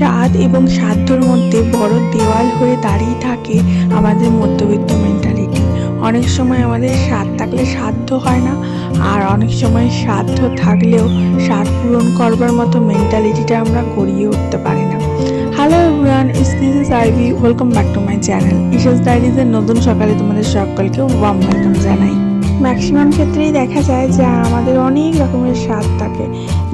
স্বাদ এবং সাধ্যর মধ্যে বড় দেওয়াল হয়ে দাঁড়িয়ে থাকে আমাদের মধ্যবিত্ত মেন্টালিটি অনেক সময় আমাদের স্বাদ থাকলে সাধ্য হয় না, আর অনেক সময় সাধ্য থাকলেও স্বাদ পূরণ করবার মতো মেন্টালিটিটা আমরা গড়িয়ে উঠতে পারি না। Hello everyone is is Ivy welcome back to my channel Isha's ডায়েরিজের নতুন সকালে তোমাদের সকলকে ওয়াম ওয়েলকাম জানাই। ম্যাক্সিমাম ক্ষেত্রেই দেখা যায় যে আমাদের অনেক রকমের স্বাদ থাকে।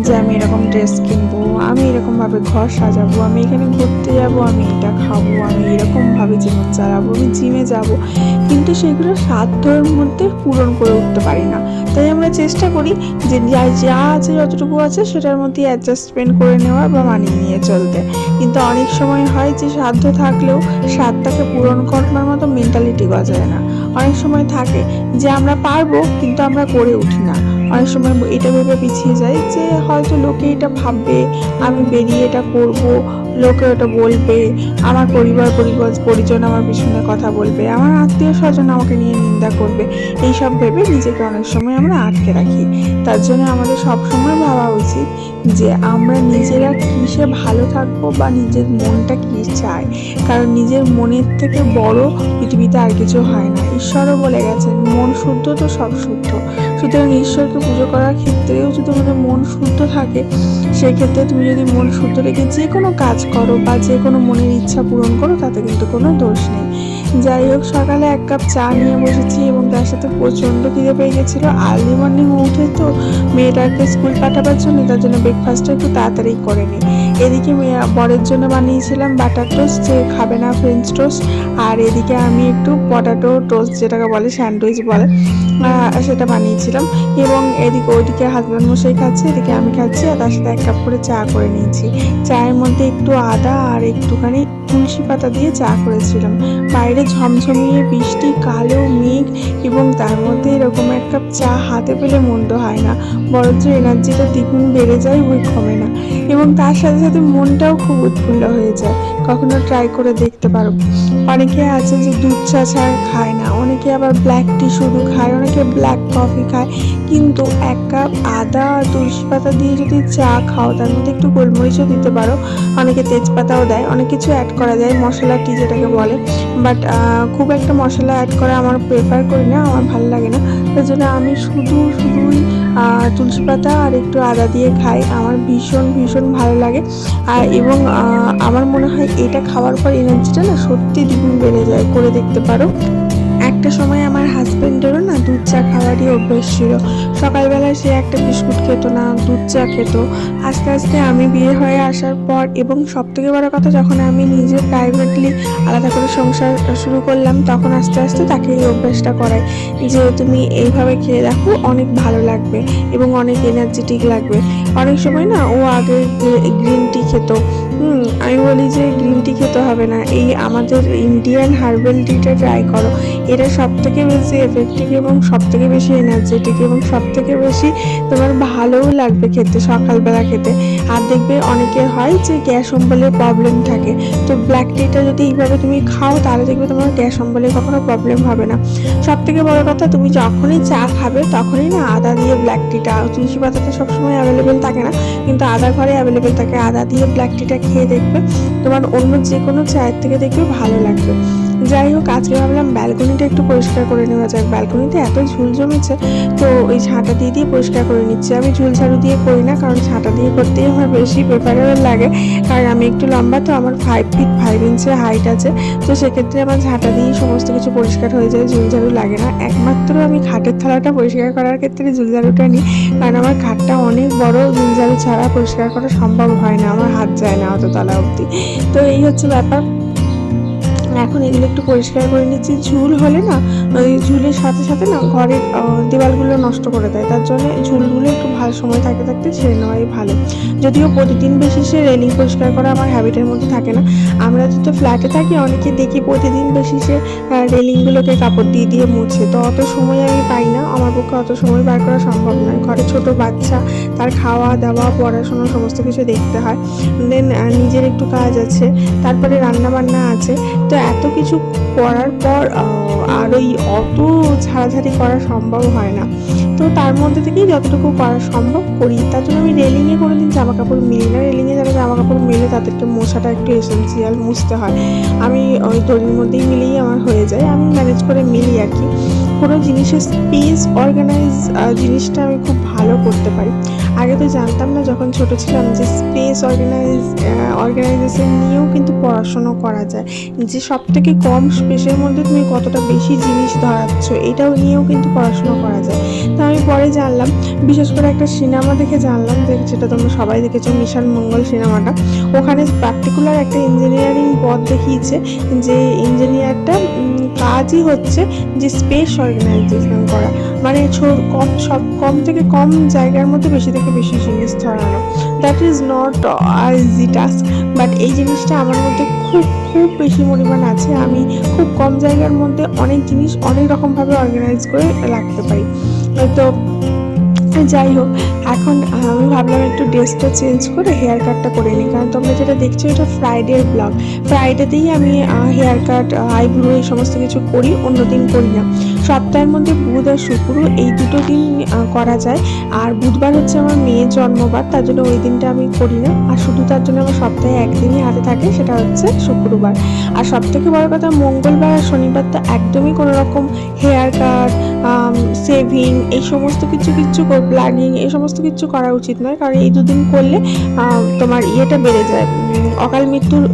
যে আমি এরকম ড্রেস কিনবো, আমি এরকমভাবে ঘর সাজাবো, আমি এখানে ঘুরতে যাব, আমি এটা খাব, আমি এরকমভাবে জীবন চালাবো, আমি জিমে যাব। কিন্তু সেগুলো সাধ্যর মধ্যে পূরণ করে উঠতে পারি না। তাই আমরা চেষ্টা করি যে যা যা আছে, যতটুকু আছে, সেটার মধ্যে অ্যাডজাস্টমেন্ট করে নেওয়া বা মানিয়ে নিয়ে চলতে। কিন্তু অনেক সময় হয় যে সাধ্য থাকলেও স্বাদটাকে পূরণ করবার মতো মেন্টালিটি গজায় না। অনেক সময় থাকে যে আমরা পারব, কিন্তু আমরা করে উঠি না। অনেক সময় এটা ভেবে পিছিয়ে যাই যে হয়তো লোকে এটা ভাববে, আমি বেরিয়ে এটা করব, লোকে ওটা বলবে আমার পরিবার পরিবার, পরিজন আমার পিছনে কথা বলবে, আমার আত্মীয় স্বজন আমাকে নিয়ে নিন্দা করবে, এইসব ভেবে নিজেকে অনেক সময় আমরা আটকে রাখি। তার জন্য আমাদের সবসময় ভাবা উচিত যে আমরা নিজেরা কিসে ভালো থাকব বা নিজের মনটা কি চায়। কারণ নিজের মনের থেকে বড় পৃথিবীতে আর কিছু হয় না। ঈশ্বরও বলে গেছেন, মন শুদ্ধ তো সব শুদ্ধ। সুতরাং ঈশ্বরকে পুজো করার ক্ষেত্রেও যদি তোমাদের মন শুদ্ধ থাকে, সেক্ষেত্রে তুমি যদি মন শুদ্ধ রেখে যে কোনো কাজ করো বা যে কোনো মনের ইচ্ছা পূরণ করো, তাতে কিন্তু কোনো দোষ নেই। যাই হোক, সকালে এক কাপ চা নিয়ে বসেছি এবং তার সাথে প্রচণ্ড খিদে পেয়ে গেছিল। আর্লি মর্নিং উঠে তো মেয়েটাকে স্কুল পাঠাবার জন্য, তার জন্য ব্রেকফাস্টটা একটু তাড়াতাড়ি করে নিই। এদিকে মেয়ে, বরের জন্য বানিয়েছিলাম বাটার টোস্ট যে খাবে না ফ্রেঞ্চ টোস্ট আর এদিকে আমি একটু পটাটো টোস্ট যেটাকে বলে স্যান্ডউইচ বলে সেটা বানিয়েছিলাম। এবং এদিকে ওইদিকে হাজব্যান্ড মশাই খাচ্ছে, এদিকে আমি খাচ্ছি, আর তার সাথে এক কাপ করে চা করে নিয়েছি। চায়ের মধ্যে একটু আদা আর একটুখানি তুলসী পাতা দিয়ে চা করেছিলাম। বাইরে ঝমঝমিয়ে বৃষ্টি, কালো মেঘ এবং তার মধ্যে এরকম এক কাপ চা হাতে পেলে মন্দ হয় না। বরঞ্চ এনার্জিটা দ্বিগুণ বেড়ে যায়, ওই কমে না। এবং তার সাথে সাথে মনটাও খুব উৎফুল্ল হয়ে যায়। কখনো ট্রাই করে দেখতে পারো। অনেকে আছে যে দুধ চা ছাড়া খায় না। অনেকে আবার ব্ল্যাক টি শুধু খায়, অনেকে ব্ল্যাক কফি খায়। কিন্তু এক কাপ আদা তুলসী পাতা দিয়ে যদি চা খাও, তার মধ্যে একটু গোলমরিচও দিতে পারো। অনেকে তেজপাতাও দেয়, অনেক কিছু অ্যাড করা যায়, মশলা টি যেটাকে বলে। বাট খুব একটা মশলা অ্যাড করা আমার প্রেফার করি না, আমার ভালো লাগে না। তার জন্য আমি শুধু, শুধুই তুলসী পাতা আর একটু আদা দিয়ে খাই। আমার ভীষণ ভীষণ ভালো লাগে। আর এবং আমার মনে হয় এটা খাওয়ার পর এনার্জিটা না সত্যি দ্বিগুণ বেড়ে যায়, করে দেখতে পারো। একটা সময় আমার হাজবেন্ডেরও না দুধ চা খাওয়ারই অভ্যেস ছিল। সকালবেলায় সে একটা বিস্কুট খেত না, দুধ চা খেত। আস্তে আস্তে আমি বিয়ে হয়ে আসার পর এবং সব থেকে বড় কথা, যখন আমি নিজে প্রাইভেটলি আলাদা করে সংসার শুরু করলাম, তখন আস্তে আস্তে তাকে এই অভ্যেসটা করাই যে, তুমি এইভাবে খেয়ে দেখো, অনেক ভালো লাগবে এবং অনেক এনার্জেটিক লাগবে। অনেক সময় না, ও আগে গ্রিন টি খেত। আমি বলি যে গ্রিন টি খেতে হবে না। এই আমাদের ইন্ডিয়ান হার্বাল টিটা ট্রাই করো। এটা সব থেকে বেশি এফেক্টিভ এবং সব থেকে বেশি এনার্জেটিক এবং সব থেকে বেশি তোমার ভালোও লাগবে খেতে, সকালবেলা খেতে। আর দেখবে অনেকের হয় যে গ্যাস অম্বলের প্রবলেম থাকে। তো ব্ল্যাক টিটা যদি এইভাবে তুমি খাও, তাহলে দেখবে তোমার গ্যাস অম্বলের কখনো প্রবলেম হবে না। সব থেকে বড় কথা, তুমি যখনই চা খাবে, তখনই না আদা দিয়ে ব্ল্যাক টিটা তুলসী পাতাটা সবসময় অ্যাভেলেবেল থাকে না। কিন্তু আদা ঘরে অ্যাভেলেবেল থাকে, আদা দিয়ে ব্ল্যাক টিটা খেয়ে দেখবে তোমার অন্য যে কোনো চায়ের থেকে দেখবে ভালো লাগবে। যাই হোক, আজকে ভাবলাম ব্যালকনিটা একটু পরিষ্কার করে নেওয়া যাক। ব্যালকনিতে এত ঝুল জমেছে, তো ওই ঝাঁটা দিয়ে দিয়ে পরিষ্কার করে নিচ্ছি। আমি ঝুল ঝাড়ু দিয়ে করি না, কারণ ঝাঁটা দিয়ে করতেই আমার বেশি প্রেফারেবল লাগে। কারণ আমি একটু লম্বা, তো আমার ফাইভ ফিট ফাইভ ইঞ্চের হাইট আছে। তো সেক্ষেত্রে আমার ঝাঁটা দিয়েই সমস্ত কিছু পরিষ্কার হয়ে যায়, ঝুল ঝাড়ু লাগে না। একমাত্র আমি খাটের থালাটা পরিষ্কার করার ক্ষেত্রে ঝুল ঝাড়ুটা নিই, কারণ আমার খাটটা অনেক বড়, ঝুল ঝাড়ু ছাড়া পরিষ্কার করা সম্ভব হয় না। আমার হাত যায় না অত তলা অবধি। তো এই হচ্ছে ব্যাপার। এখন এগুলো একটু পরিষ্কার করে নিচ্ছি। ঝুল হলে না, ওই ঝুলের সাথে সাথে না ঘরের দেওয়ালগুলো নষ্ট করে দেয়। তার জন্য ঝুলগুলো একটু ভালো সময় থাকতে থাকতে ছেড়ে নেওয়াই ভালো। যদিও প্রতিদিন বেসিসে রেলিং পরিষ্কার করা আমার হ্যাবিটের মধ্যে থাকে না। আমরা তো ফ্ল্যাটে থাকি, অনেকে দেখি প্রতিদিন বেসিসে রেলিংগুলোকে কাপড় দিয়ে দিয়ে মুছে। তো অত সময় আমি পাই না। আমার পক্ষে অত সময় বার করা সম্ভব নয়। ঘরে ছোট বাচ্চা, তার খাওয়া দাওয়া, পড়াশোনা সমস্ত কিছু দেখতে হয়। দেন নিজের একটু কাজ আছে, তারপরে রান্না বান্না আছে। তো এত কিছু করার পর আর ওই অত ছাড়াছাড়ি করা সম্ভব হয় না। তো তার মধ্যে থেকেই যতটুকু করা সম্ভব করি। তার জন্য আমি রেলিংয়ে কোনো দিন জামা কাপড় মিলি না। রেলিংয়ে যারা জামা কাপড় মেলে তাদেরকে মোছাটা একটু এসেন্সিয়াল মুছতে হয়। আমি ওই দড়ির মধ্যেই মিলেই আমার হয়ে যায়। আমি ম্যানেজ করে মিলি আর কি। কোনো জিনিসের স্পেস অর্গানাইজ জিনিসটা আমি খুব ভালো করতে পারি। আগে তো জানতাম না যখন ছোট ছিলাম যে স্পেস অর্গানাইজ অর্গানাইজেশন নিয়েও কিন্তু পড়াশুনো করা যায়। যে সব থেকে কম স্পেসের মধ্যে তুমি কতটা বেশি জিনিস ধরাচ্ছ, এটাও নিয়েও কিন্তু পড়াশুনো করা যায়। তো আমি পরে জানলাম, বিশেষ করে একটা সিনেমা দেখে জানলাম যে যেটা তোমরা সবাই দেখেছ, মিশন মঙ্গল সিনেমাটা ওখানে পার্টিকুলার একটা ইঞ্জিনিয়ারিং পথ দেখিয়েছে যে ইঞ্জিনিয়ারটা কাজই হচ্ছে যে স্পেস অর্গানাইজেশন করা। মানে কম সব কম থেকে কম জায়গার মধ্যে বেশি থেকে বেশি জিনিস ছড়ানো। That is not easy task but এই জিনিসটা আমার মধ্যে খুব খুব বেশি পরিমাণ আছে। আমি খুব কম জায়গার মধ্যে অনেক জিনিস অনেক রকমভাবে অর্গানাইজ করে রাখতে পারি। তো যাই হোক, এখন আমি ভাবলাম একটু ড্রেসটা চেঞ্জ করে হেয়ার কাটটা করে নিই, কারণ তোমরা যেটা দেখছ এটা ফ্রাইডের ব্লগ ফ্রাইডেতেই আমি হেয়ার কাট আইব্রো এই সমস্ত কিছু করি অন্য দিন করি না। সপ্তাহের মধ্যে বুধ আর শুক্র এই দুটো দিন করা যায়। আর বুধবার হচ্ছে আমার মেয়ের জন্মবার, তার জন্য ওই দিনটা আমি করি না। আর শুধু তার জন্য আমার সপ্তাহে একদিনই হাতে থাকে, সেটা হচ্ছে শুক্রবার। আর সব থেকে বড় কথা, মঙ্গলবার আর শনিবার তো একদমই কোনো রকম হেয়ার কাট সেভিং এই সমস্ত কিছু কিছু প্লাগিং এই সমস্ত কিছু করা উচিত নয়। কারণ এই দুদিন করলে তোমার ইয়েটা বেড়ে যায়। অকাল মৃত্যুর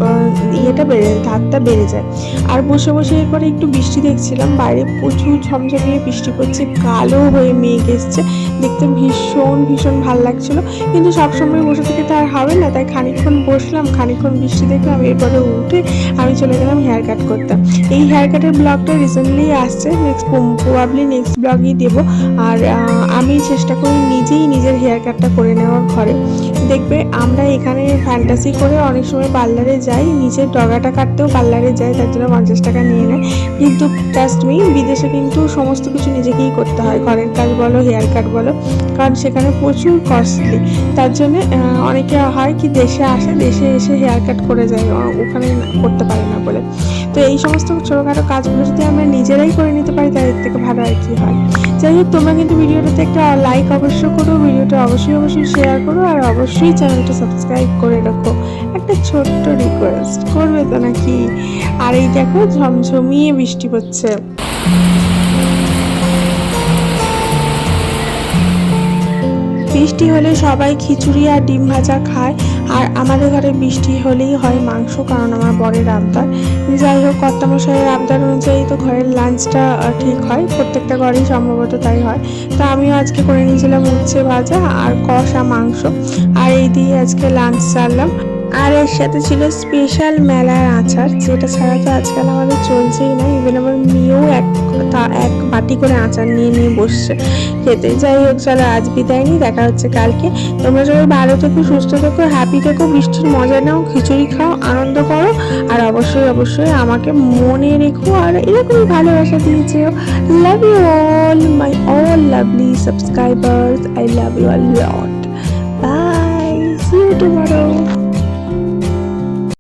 ইয়েটা বেড়ে যায় ধারটা বেড়ে যায়। আর বসে বসে এরপরে একটু বৃষ্টি দেখছিলাম। বাইরে প্রচুর ঝমঝমিয়ে বৃষ্টি পড়ছে, কালো হয়ে মেঘ এসছে। দেখতে ভীষণ ভীষণ ভালো লাগছিল। কিন্তু সবসময় বসে থেকে তো আর হবে না। তাই খানিকক্ষণ বসলাম, খানিকক্ষণ বৃষ্টি দেখলাম, এরপরে উঠে আমি চলে গেলাম হেয়ার কাট করতে। এই হেয়ার কাটের ব্লগটা রিসেন্টলি আসছে নেক্সট প্রবাবলি নেক্সট ব্লগই দেবো। আর আমি চেষ্টা করি নিজেই নিজের হেয়ার কাটটা করে নেওয়ার ঘরে। দেখবে আমরা এখানে ফ্যান্টাসি করে অনেক সময় পার্লারে যাই নিজের ডগাটা কাটতেও পার্লারে যাই, তার জন্য পঞ্চাশ টাকা নিয়ে নেয়। কিন্তু ট্রাস্ট মি বিদেশে কিন্তু সমস্ত কিছু নিজেকেই করতে হয়। ঘরের কাজ বলো হেয়ার কাট বলো, কারণ সেখানে প্রচুর কস্টলি তার জন্য অনেকে হয় কি, দেশে আসে, দেশে এসে হেয়ার কাট করে যায় ওখানে করতে পারে না। বলে। তো এই সমস্ত ছোটোখাটো কাজগুলো যদি আমরা নিজেরাই করে নিতে পারি তাদের থেকে ভালো আর কি হয়। যাই হোক, তোমরা কিন্তু ভিডিওটাতে একটা লাইক অবশ্যই করো, ভিডিওটা অবশ্যই অবশ্যই শেয়ার করো, আর অবশ্যই চ্যানেলটা সাবস্ক্রাইব করে রাখো। একটা ছোট্ট রিকোয়েস্ট করবে তো নাকি? আর এই দেখো, ঝমঝমিয়ে বৃষ্টি হচ্ছে। বৃষ্টি হলে সবাই খিচুড়ি আর ডিম ভাজা খায়। আর আমাদের ঘরে বৃষ্টি হলেই হয় মাংস, কারণ আমার বরের আবদার। যাই হোক, কর্তামশাইয়ের আবদার অনুযায়ী তো ঘরের লাঞ্চটা ঠিক হয়। প্রত্যেকটা ঘরেই সম্ভবত তাই হয়। তো আমিও আজকে করে নিয়েছিলাম উচ্ছে ভাজা আর কষা মাংস। আর এই দিয়ে আজকে লাঞ্চ সারলাম। আর এর সাথে ছিল স্পেশাল মেলার আচার, যেটা ছাড়া তো আজকাল আমাদের চলছেই না। ইভেন আমার মেয়েও এক এক বাটি করে আচার নিয়ে নিয়ে বসছে। খেতে যাই হোক, চলো আজ বিদায় নিই, দেখা হচ্ছে কালকে। তোমরা সবাই ভালো থেকো, সুস্থ থেকো হ্যাপি থেকো, বৃষ্টির মজা নাও, খিচুড়ি খাও, আনন্দ করো, আর অবশ্যই অবশ্যই আমাকে মনে রেখো, আর এরকমই ভালোবাসা দিয়েছেও love you all my all lovely subscribers I love you a lot bye see you tomorrow